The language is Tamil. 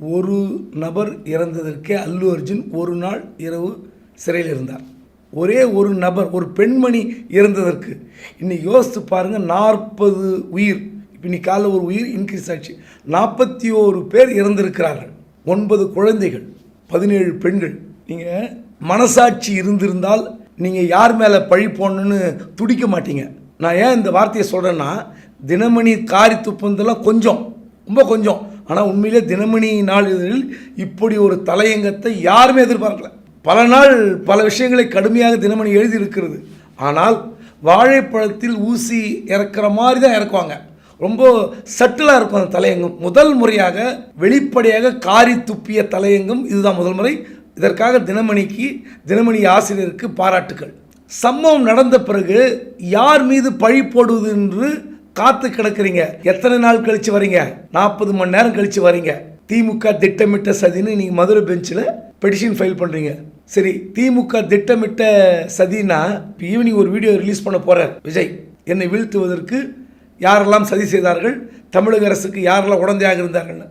ஒரு நபர் இறந்ததற்கே அல்லு அர்ஜுன் ஒரு நாள் இரவு சிறையில் இருந்தார். ஒரே ஒரு நபர் ஒரு பெண்மணி இறந்ததற்கு. இன்னைக்கு யோசித்து பாருங்கள் நாற்பது உயிர். இப்போ இன்னைக்கு காலைல ஒரு உயிர் இன்க்ரீஸ் ஆச்சு. நாற்பத்தி ஓரு பேர் இறந்திருக்கிறார்கள். ஒன்பது குழந்தைகள் பதினேழு பெண்கள். நீங்கள் மனசாட்சி இருந்திருந்தால் நீங்கள் யார் மேலே பழி போடணுன்னு துடிக்க மாட்டீங்க. நான் ஏன் இந்த வார்த்தையை சொல்கிறேன்னா தினமணி காரி துப்புந்தெல்லாம் கொஞ்சம் ரொம்ப கொஞ்சம். ஆனால் உண்மையிலே தினமணி நாளிதழில் இப்படி ஒரு தலையங்கத்தை யாருமே எதிர்பார்க்கல. பல நாள் பல விஷயங்களை கடுமையாக தினமணி எழுதியிருக்கிறது. ஆனால் வாழைப்பழத்தில் ஊசி இறக்குற மாதிரி தான் இறக்குவாங்க. ரொம்ப சட்டிலாக இருக்கும் அந்த தலையங்கம். முதல் முறையாக வெளிப்படையாக காரி துப்பிய தலையங்கம் இதுதான் முதல் முறை. இதற்காக தினமணிக்கு தினமணி ஆசிரியருக்கு பாராட்டுக்கள். சம்பவம் நடந்த பிறகு யார் மீது பழி போடுவது என்று காத்து கிடக்குறீங்க. எத்தனை நாள் கழிச்சு வரீங்க? நாற்பது மணி நேரம் கழிச்சு வரீங்க. திமுக திட்டமிட்ட சதின்னு நீங்கள் மதுரை பெஞ்சில் பெட்டிஷன் ஃபைல் பண்ணுறீங்க சரி திமுக திட்டமிட்ட சதினா இப்போ ஈவினிங் ஒரு வீடியோ ரிலீஸ் பண்ண போகிறார் விஜய். என்னை வீழ்த்துவதற்கு யாரெல்லாம் சதி செய்தார்கள்? தமிழக அரசுக்கு யாரெல்லாம் உடந்தையாக இருந்தார்கள்னு.